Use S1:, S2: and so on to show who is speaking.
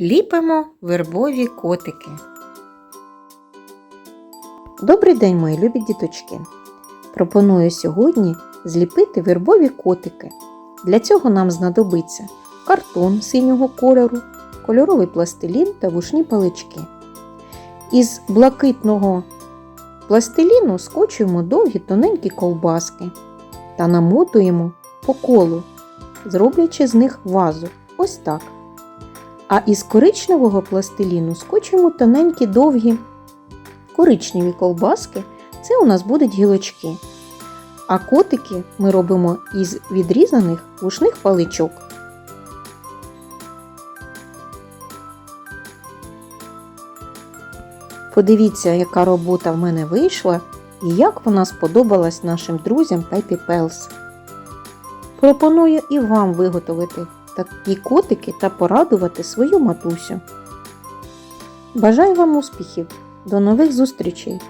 S1: Ліпимо вербові котики. Добрий день, мої любі діточки! Пропоную сьогодні зліпити вербові котики. Для цього нам знадобиться картон синього кольору, кольоровий пластилін та вушні палички. Із блакитного пластиліну скочуємо довгі тоненькі ковбаски та намотуємо по колу, зроблячи з них вазу. Ось так. А із коричневого пластиліну скочуємо тоненькі довгі коричневі ковбаски. Це у нас будуть гілочки. А котики ми робимо із відрізаних вушних паличок. Подивіться, яка робота в мене вийшла і як вона сподобалась нашим друзям Пепі Пелс. Пропоную і вам виготовити такі котики та порадувати свою матусю. Бажаю вам успіхів! До нових зустрічей!